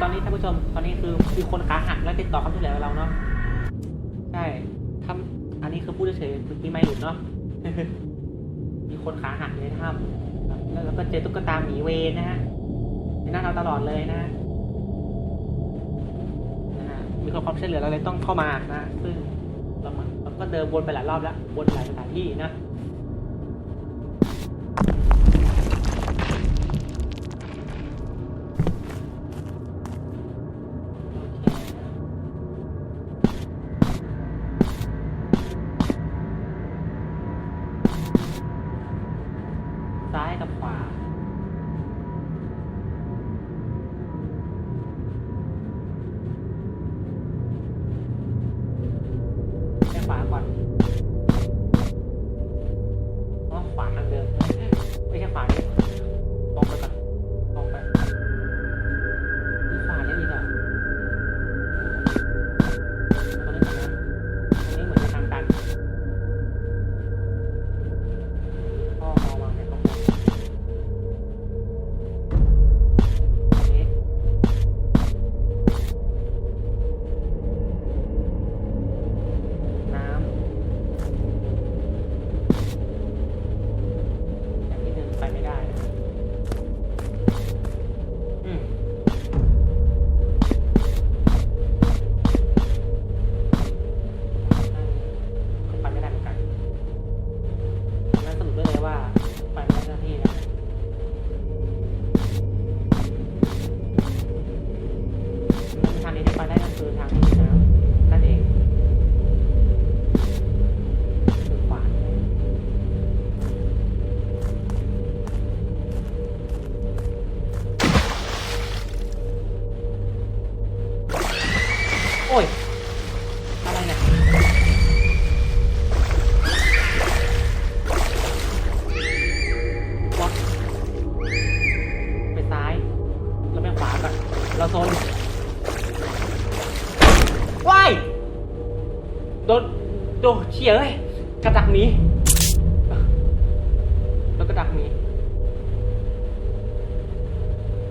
ตอนนี้ถ้าผู้ชมตอนนี้คือมีคนขาหักแล้วติดต่อเขาช่วยเหลือเราเนาะใช่ทำอันนี้คือพูดเฉยๆคือปีไม่หลุดเนาะมีคนขาหักอยู่ในถ้ำแล้วเราก็เจอตุ๊กตาหมีเวนนะฮะในหน้าเราตลอดเลยนะฮะนะฮะมีคนความช่วยเหลือเราเลยต้องเข้ามานะซึ่งเราเราก็เดินวนไปหลายรอบแล้ววนหลายสถานที่นะ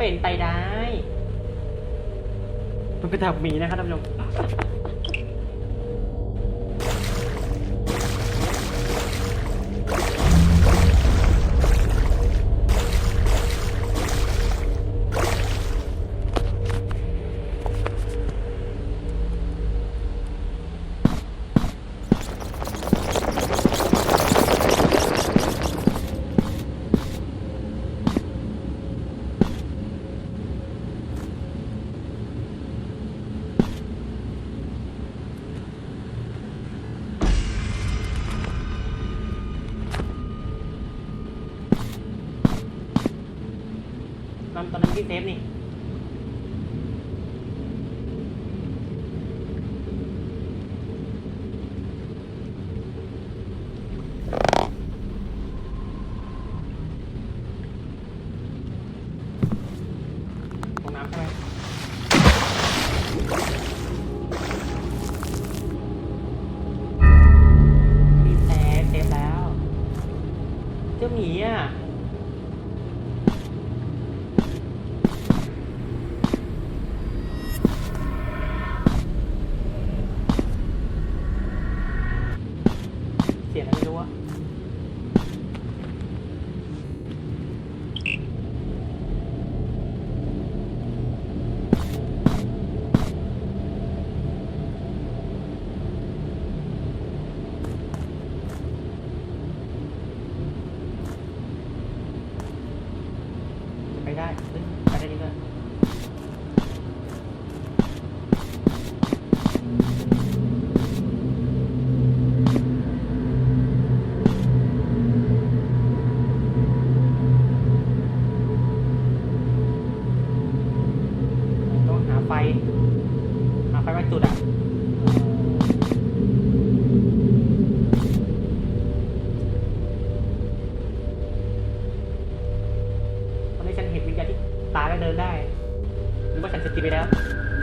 เป็นไปได้ มันกระดักหมีนะครับท่านผู้ชม อนตอนนั้นพี่เซฟนี่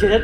เสีย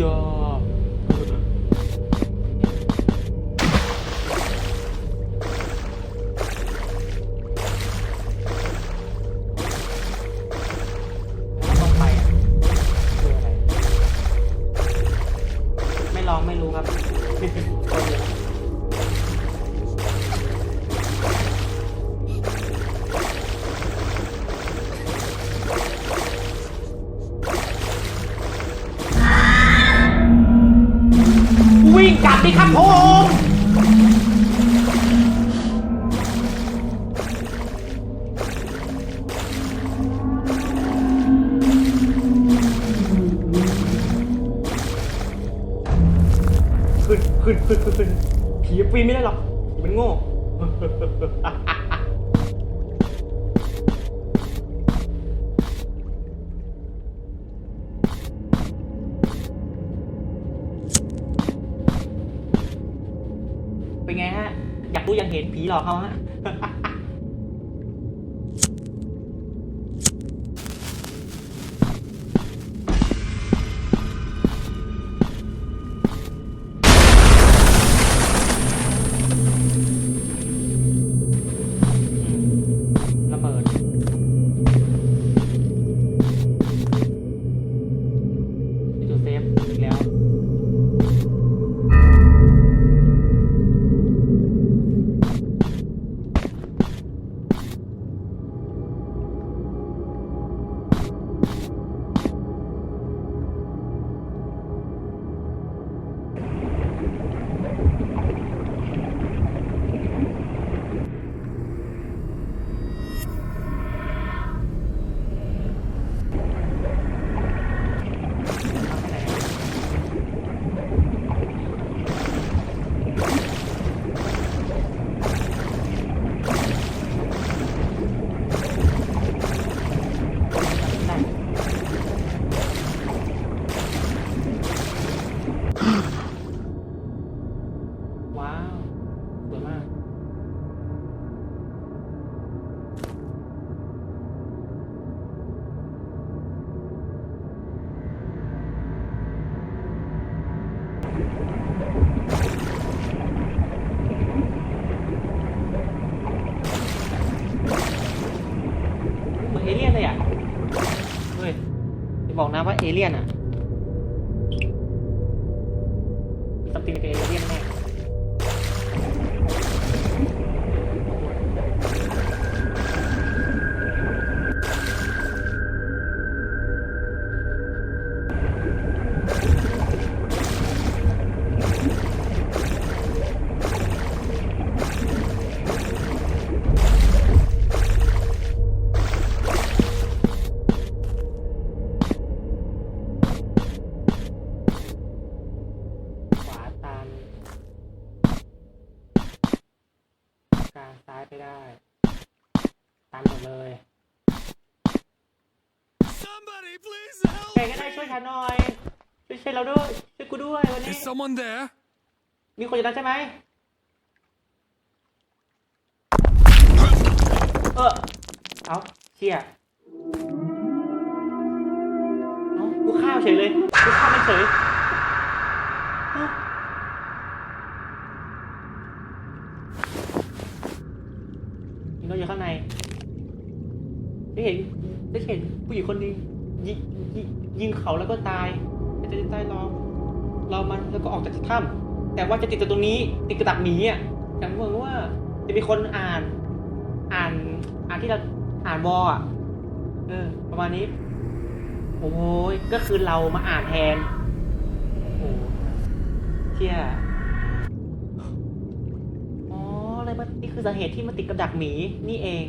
จอ ดีครับผมขึ้นขึ้นขึ้นขึ้นขึ้นผีปีนไม่ได้หรอก หลอกเขาฮะ บ ช่วย me! ฉันหน่อย ช่วยช่วยเราด้วย ช่วยกูด้วยวันนี้ Is someone there? มีคนอยู่นั้นใช่ไหมเออเอาเชี่ยเอากูข้าวเฉยเลยกูข้าวไม่เฉยเอ้ายิงเราอยู่ข้างในได้เห็นได้เห็นผู้หญิงคนหนึง ยิงเขาแล้วก็ตายแต่จะตายรอรอมันแล้วก็ออกจากถ้ำแต่ว่าจะติดจากตรงนี้ติดกระดักหมีอะแต่เหมือนว่า จะมีคนอ่าน อ่านอ่านที่เราอ่านวออะเออ ประมาณนี้ โอ้ยก็คือเรามาอ่านแทนโอ้เชี่ยอ๋ออะไรมันนี่คือสาเหตุที่มันติดกับดักหมีนี่เอง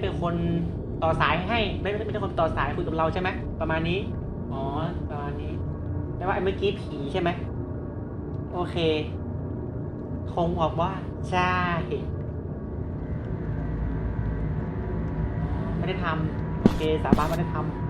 เป็นคนต่อสายให้ไม่ไม่ไม่คนต่อสายคุยกับเราใช่ไหมประมาณนี้ อ๋อ ประมาณนี้แปลว่าไอ้เมื่อกี้ผีใช่ไหม โอเค คงบอกว่า ใช่ ไม่ได้ทำโอเค สาบานไม่ได้ทำ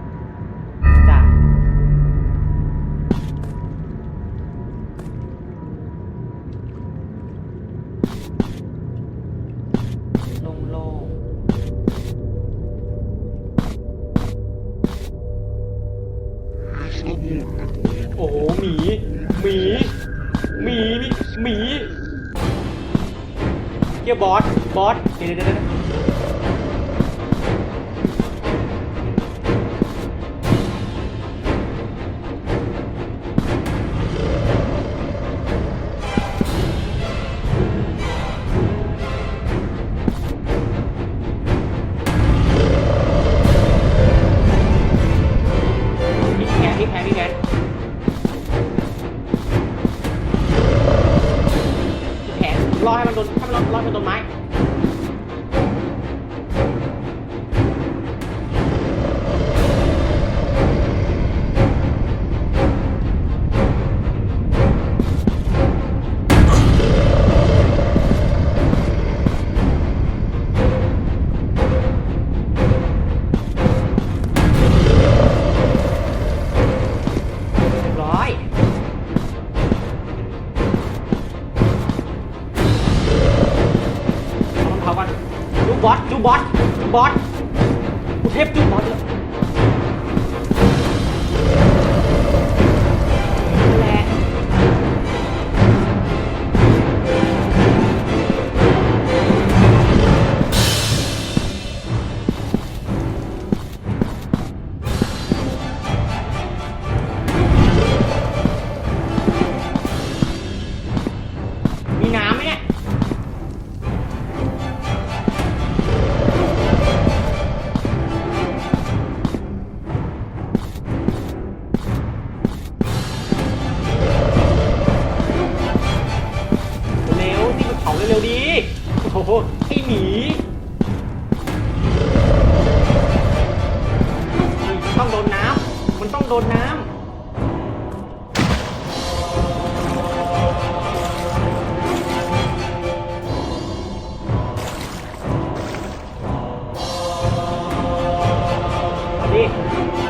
Thank you.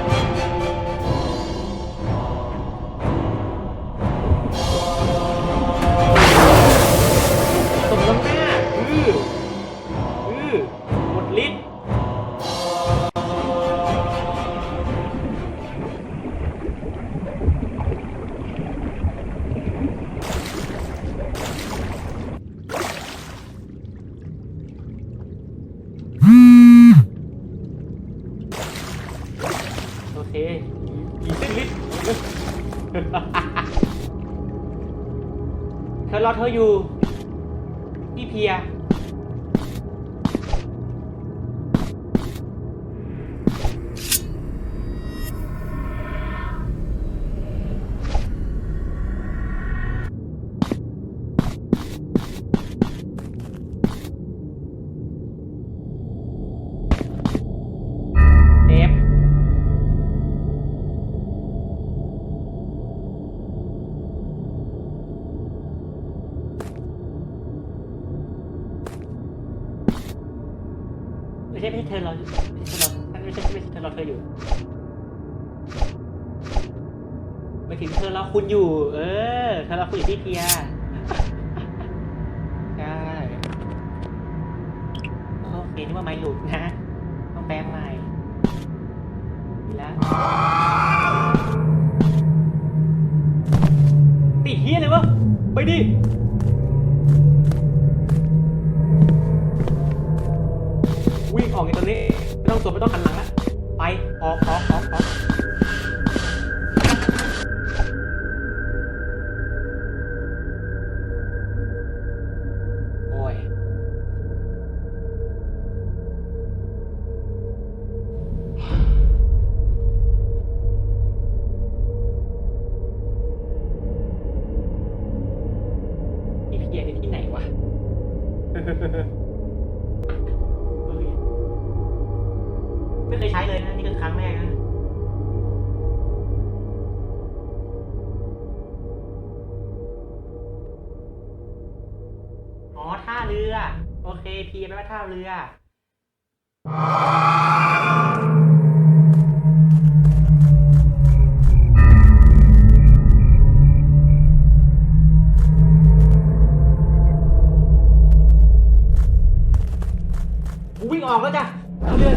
พี่เพีย ไปถึงเธอเราคุณอยู่ เออ เธอเราคุณอยู่ที่เพียใช่โอเคนี่ว่าไม่หลุดนะ ต้องแปลงใหม่ดีแล้วติเฮียเลยวะ ไปดิ เรือวิ่งออกแล้วจ้ะเอาเรือ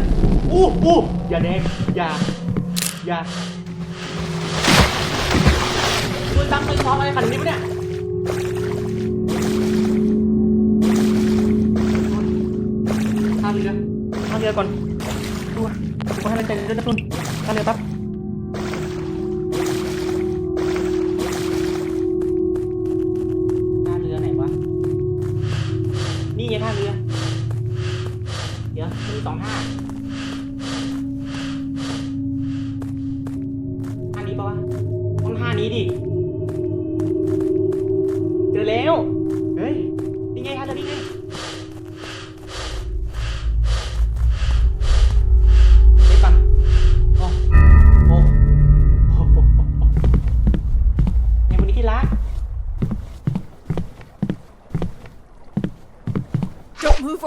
อู้อู้อย่าแดงอย่า อย่าคุณตั้งเป็นท้องอะไรขนาดนี้ปะเนี่ย ให้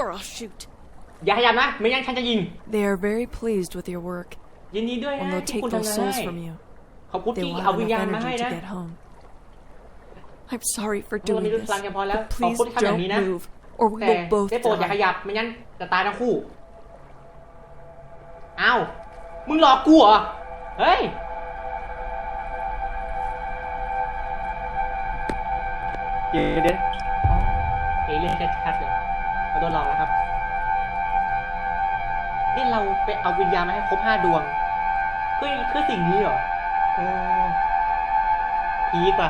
or I'll shoot. อย่าขยับนะ ไม่งั้นฉันจะยิง They are very pleased with your work. ยินดีด้วย When นะ they'll ที่ take คุณ those ทำงาน souls ให้ from you, ขอบคุณ they ที่ will เอา have วิญญาณ enough มาให้ energy นะ to get home. I'm sorry for ทุกวัน doing นี้รู้ this, พลังกันพอแล้ว but ขอบ please คุณที่ทำอย่างนี้ don't นะ move, or we แต่ will both ได้โปรดอย่าข die. ยับ ไม่งั้นจะตายทั้งคู่อ้าวมึงหลอกกูเหรอ เฮ้ย เดี๋ยวเดี๋ยวอ๋อเอเลี่ยนชัดๆเลยเรา โดนหลอกแล้วครับนี่เราไปเอาวิญญาณมาให้ครบห้าดวงเพื่อเพื่อสิ่งนี้เหรอโอ้พีกว่ะ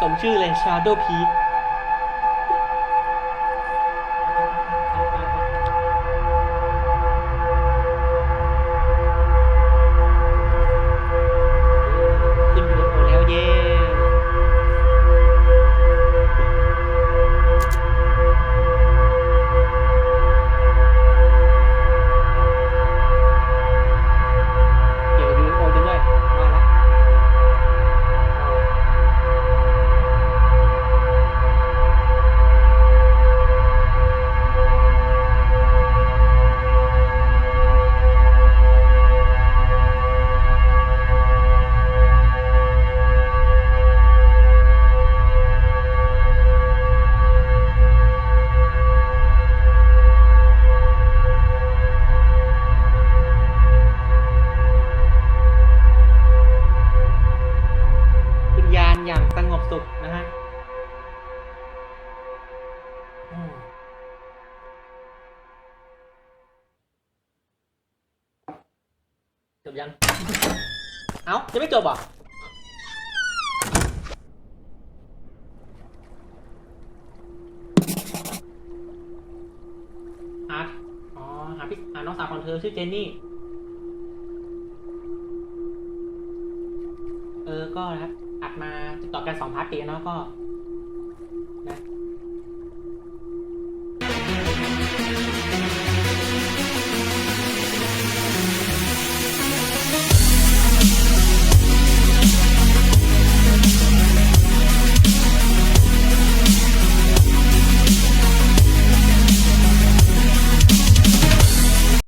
สมชื่อเลย Shadow Peak ยังไม่จบเหรอะหาอ๋อ หาพี่หาน้องสาวของเธอชื่อเจนนี่ เออ ก็นะครับ อัดมาติดต่อกันสองพาร์ทตีเนาะก็